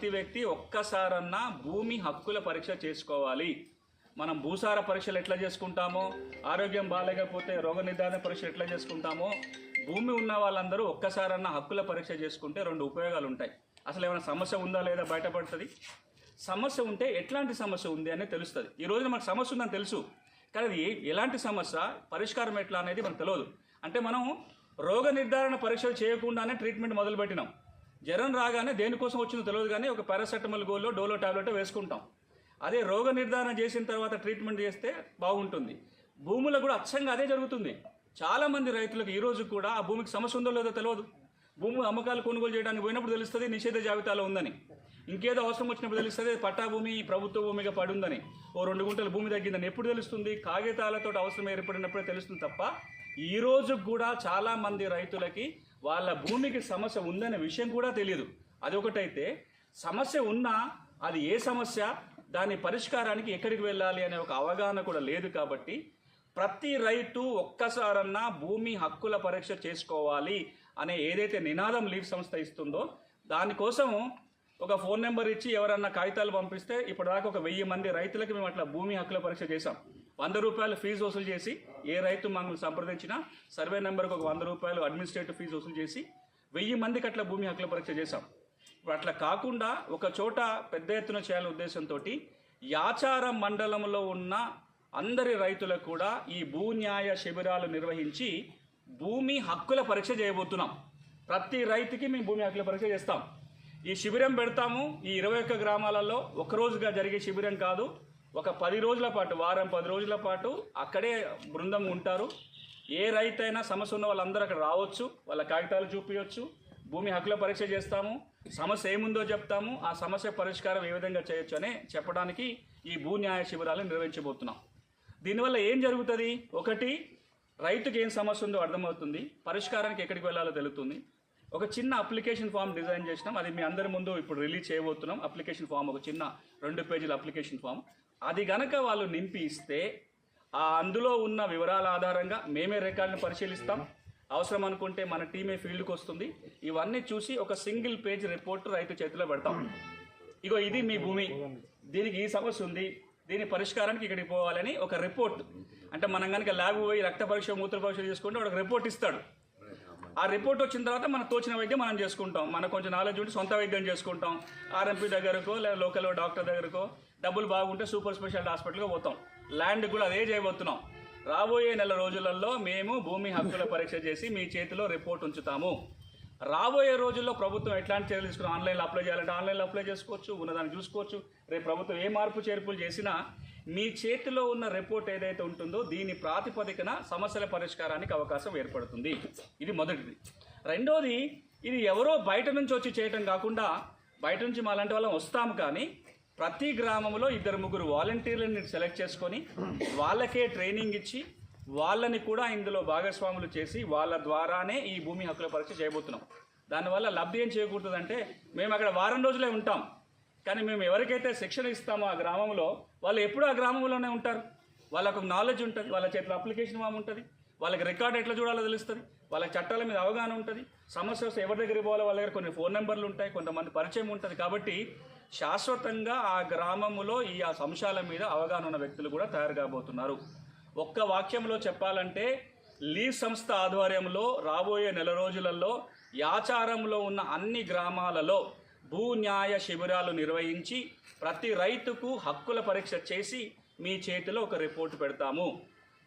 ప్రతి వ్యక్తి ఒక్కసారన్నా భూమి హక్కుల పరీక్ష చేసుకోవాలి. మనం భూసార పరీక్షలు ఎట్లా చేసుకుంటామో ఆరోగ్యం బాగాలేకపోతే రోగ నిర్ధారణ పరీక్ష ఎట్లా చేసుకుంటామో భూమి ఉన్న వాళ్ళందరూ ఒక్కసారన్నా హక్కుల పరీక్ష చేసుకుంటే రెండు ఉపయోగాలు ఉంటాయి. అసలు ఏమైనా సమస్య ఉందా లేదా బయటపడుతుంది? సమస్య ఉంటే ఎట్లాంటి సమస్య ఉంది అనేది తెలుస్తుంది. ఈ రోజున మనకు సమస్య ఉందని తెలుసు. కానీ అది ఎలాంటి సమస్య? పరిష్కారం ఎట్లా అనేది మనకు తెలియదు అంటే మనం రోగ నిర్ధారణ పరీక్షలు చేయకుండానే ట్రీట్మెంట్ మొదలుపెట్టినాం. జ్వరం రాగానే దేనికోసం వచ్చిందో తెలియదు కానీ ఒక పారాసెటమాల్ గోల్లో డోలో టాబ్లెట్ వేసుకుంటాం. అదే రోగ నిర్ధారణ చేసిన తర్వాత ట్రీట్మెంట్ చేస్తే బాగుంటుంది. భూములకు కూడా అచ్చంగా అదే జరుగుతుంది. చాలామంది రైతులకు ఈరోజు కూడా ఆ భూమికి సమస్య ఉందో లేదో తెలియదు. భూమి అమ్మకాలు కొనుగోలు చేయడానికి పోయినప్పుడు తెలుస్తుంది నిషేధ జాబితాలో ఉందని. ఇంకేదో అవసరం వచ్చినప్పుడు తెలుస్తుంది పట్టా భూమి ప్రభుత్వ భూమిగా పడి ఉందని ఓ రెండు గుంటల భూమి తగ్గిందని ఎప్పుడు తెలుస్తుంది? కాగితాలతో అవసరం ఏర్పడినప్పుడే తెలుస్తుంది తప్ప ఈ రోజు కూడా చాలామంది రైతులకి వాళ్ళ భూమికి సమస్య ఉందనే విషయం కూడా తెలియదు అది ఒకటైతే సమస్య ఉన్నా అది ఏ సమస్య దాని పరిష్కారానికి ఎక్కడికి వెళ్ళాలి అనే ఒక అవగాహన కూడా లేదు కాబట్టి ప్రతి రైతు ఒక్కసారన్నా భూమి హక్కుల పరీక్ష చేసుకోవాలి అనే ఏదైతే నినాదం లీవ్ సంస్థ ఇస్తుందో దానికోసం ఒక ఫోన్ నెంబర్ ఇచ్చి ఎవరన్నా కాగితాలు పంపిస్తే ఇప్పటిదాకా ఒక వెయ్యి మంది రైతులకి మేము అట్లా భూమి హక్కుల పరీక్ష చేశాం. వంద రూపాయలు ఫీజు వసూలు చేసి ఏ రైతు మమ్మల్ని సంప్రదించినా సర్వే నెంబర్కి ఒక వంద రూపాయలు అడ్మినిస్ట్రేటివ్ ఫీజు వసూలు చేసి వెయ్యి మందికి అట్లా భూమి హక్కుల పరీక్ష చేశాం. ఇప్పుడు అట్లా కాకుండా ఒక చోట పెద్ద ఎత్తున చేయాలనే ఉద్దేశంతో యాచార మండలంలో ఉన్న అందరి రైతులకు కూడా ఈ భూ న్యాయ శిబిరాలు నిర్వహించి భూమి హక్కుల పరీక్ష చేయబోతున్నాం. ప్రతి రైతుకి మేము భూమి హక్కుల పరీక్ష చేస్తాం. ఈ శిబిరం పెడతాము. ఈ ఇరవై ఒక్క గ్రామాలలో ఒకరోజుగా జరిగే శిబిరం కాదు. ఒక పది రోజుల పాటు వారం పది రోజుల పాటు అక్కడే బృందం ఉంటారు. ఏ రైతు అయినా సమస్య ఉన్న వాళ్ళందరూ అక్కడ రావచ్చు వాళ్ళ కాగితాలు చూపించవచ్చు భూమి హక్కుల పరీక్ష చేస్తాము సమస్య ఏముందో చెప్తాము ఆ సమస్య పరిష్కారం ఏ విధంగా చేయొచ్చు అని చెప్పడానికి ఈ భూ న్యాయ శిబిరాలు నిర్వహించబోతున్నాం. దీనివల్ల ఏం జరుగుతుంది? ఒకటి రైతుకి ఏం సమస్య ఉందో అర్థమవుతుంది పరిష్కారానికి ఎక్కడికి వెళ్ళాలో తెలుస్తుంది. ఒక చిన్న అప్లికేషన్ ఫామ్ డిజైన్ చేసినాం అది మీ అందరి ముందు ఇప్పుడు రిలీజ్ చేయబోతున్నాం. అప్లికేషన్ ఫామ్ ఒక చిన్న రెండు పేజీల అప్లికేషన్ ఫామ్. అది గనక వాళ్ళు నింపి ఇస్తే ఆ అందులో ఉన్న వివరాల ఆధారంగా మేమే రికార్డును పరిశీలిస్తాం. అవసరం అనుకుంటే మన టీమే ఫీల్డ్కి వస్తుంది. ఇవన్నీ చూసి ఒక సింగిల్ పేజ్ రిపోర్ట్ రైతు చేతిలో పెడతాం. ఇగో ఇది మీ భూమి. దీనికి ఈ సమస్య ఉంది. దీని పరిష్కారానికి ఇక్కడికి పోవాలని ఒక రిపోర్ట్. అంటే మనం కనుక ల్యాబ్ పోయి రక్త పరీక్ష మూత్ర పరీక్ష చేసుకుంటే ఒక రిపోర్ట్ ఇస్తాడు. ఆ రిపోర్ట్ వచ్చిన తర్వాత మనం తోచిన వైద్యం మనం చేసుకుంటాం. మనకు కొంచెం నాలెడ్జ్ ఉంటే సొంత వైద్యం చేసుకుంటాం. ఆర్ఎంపీ దగ్గరకో లేదా లోకల్ డాక్టర్ దగ్గరకో డబ్బులు బాగుంటే సూపర్ స్పెషాలిటీ హాస్పిటల్కి పోతాం. ల్యాండ్ కూడా అదే చేయబోతున్నాం. రాబోయే నెల రోజులలో మేము భూమి హక్కుల పరీక్ష చేసి మీ చేతిలో రిపోర్ట్ ఉంచుతాము. రాబోయే రోజుల్లో ప్రభుత్వం ఎట్లాంటి చర్యలు తీసుకుని ఆన్లైన్లో అప్లై చేయాలంటే ఆన్లైన్లో అప్లై చేసుకోవచ్చు ఉన్నదాన్ని చూసుకోవచ్చు. రేపు ప్రభుత్వం ఏ మార్పు చేర్పులు చేసినా మీ చేతిలో ఉన్న రిపోర్ట్ ఏదైతే ఉంటుందో దీని ప్రాతిపదికన సమస్యల పరిష్కారానికి అవకాశం ఏర్పడుతుంది. ఇది మొదటిది. రెండోది ఇది ఎవరో బయట నుంచి వచ్చి చేయటం కాకుండా బయట నుంచి మా లాంటి వాళ్ళం వస్తాము కానీ ప్రతి గ్రామంలో ఇద్దరు ముగ్గురు వాలంటీర్లను సెలెక్ట్ చేసుకొని వాళ్ళకే ట్రైనింగ్ ఇచ్చి వాళ్ళని కూడా ఇందులో భాగస్వాములు చేసి వాళ్ళ ద్వారానే ఈ భూమి హక్కుల పరీక్ష చేయబోతున్నాం. దానివల్ల లబ్ధి ఏం చేయకూడదంటే మేము అక్కడ వారం రోజులే ఉంటాం. కానీ మేము ఎవరికైతే శిక్షణ ఇస్తామో ఆ గ్రామంలో వాళ్ళు ఎప్పుడూ ఆ గ్రామంలోనే ఉంటారు. వాళ్ళకు నాలెడ్జ్ ఉంటుంది. వాళ్ళ చేతిలో అప్లికేషన్ ఫామ్ ఉంటుంది. వాళ్ళకి రికార్డ్ ఎట్లా చూడాలో తెలుస్తుంది. వాళ్ళకి చట్టాల మీద అవగాహన ఉంటుంది. సమస్య వస్తే ఎవరి దగ్గరికి పోవాలో? వాళ్ళ దగ్గర కొన్ని ఫోన్ నెంబర్లు ఉంటాయి కొంతమంది పరిచయం ఉంటుంది. కాబట్టి శాశ్వతంగా ఆ గ్రామంలో ఈ ఆ అంశాల మీద అవగాహన ఉన్న వ్యక్తులు కూడా తయారు కాబోతున్నారు. ఒక్క వాక్యంలో చెప్పాలంటే లీవ్ సంస్థ ఆధ్వర్యంలో రాబోయే నెల రోజులలో యాచారంలో ఉన్న అన్ని గ్రామాలలో భూ న్యాయ శిబిరాలు నిర్వహించి ప్రతి రైతుకు హక్కుల పరీక్ష చేసి మీ చేతిలో ఒక రిపోర్ట్ పెడతాము.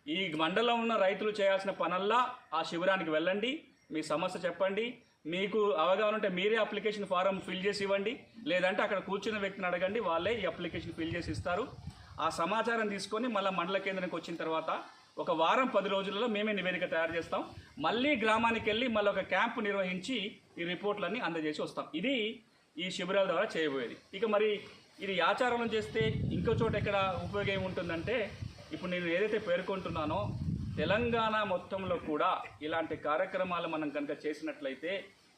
ఈ మండలంలో ఉన్న రైతులు చేయాల్సిన పనల్లా ఆ శిబిరానికి వెళ్ళండి. మీ సమస్య చెప్పండి. మీకు అవగాహన ఉంటే మీరే అప్లికేషన్ ఫారం ఫిల్ చేసి ఇవ్వండి. లేదంటే అక్కడ కూర్చున్న వ్యక్తిని అడగండి. వాళ్ళే ఈ అప్లికేషన్ ఫిల్ చేసి ఇస్తారు. ఆ సమాచారం తీసుకొని మళ్ళీ మండల కేంద్రానికి వచ్చిన తర్వాత ఒక వారం పది రోజులలో మేమే నివేదిక తయారు చేస్తాం. మళ్ళీ గ్రామానికి వెళ్ళి మళ్ళీ ఒక క్యాంపు నిర్వహించి ఈ రిపోర్ట్లన్నీ అందజేసి వస్తాం. ఇది ఈ శిబిరాల ద్వారా చేయబోయేది. ఇక మరి ఇది ఆచారం చేస్తే ఇంకో చోట ఎక్కడ ఉపయోగం ఏముంటుందంటే ఇప్పుడు నేను ఏదైతే పేర్కొంటున్నానో తెలంగాణ మొత్తంలో కూడా ఇలాంటి కార్యక్రమాలు మనం కనుక చేసినట్లయితే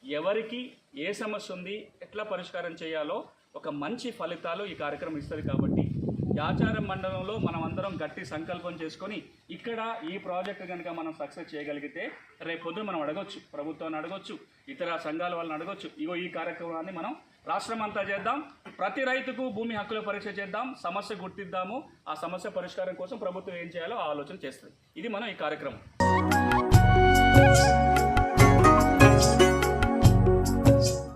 ఎవరికి ఏ సమస్య ఉంది ఎట్లా పరిష్కారం చేయాలో ఒక మంచి ఫలితాలు ఈ కార్యక్రమం ఇస్తుంది కాబట్టి యాచారం మండలంలో మనం అందరం గట్టి సంకల్పం చేసుకొని ఇక్కడ ఈ ప్రాజెక్ట్ కనుక మనం సక్సెస్ చేయగలిగితే రేపు పొద్దున మనం అడగొచ్చు ప్రభుత్వాన్ని అడగొచ్చు ఇతర సంఘాల వాళ్ళని అడగొచ్చు ఇగో ఈ కార్యక్రమాన్ని మనం రాష్ట్రం అంతా చేద్దాం. ప్రతి రైతుకు భూమి హక్కుల పరీక్ష చేద్దాం. సమస్య గుర్తిద్దాము. ఆ సమస్య పరిష్కారం కోసం ప్రభుత్వం ఏం చేయాలో ఆలోచన చేస్తుంది. ఇది మనం ఈ కార్యక్రమం.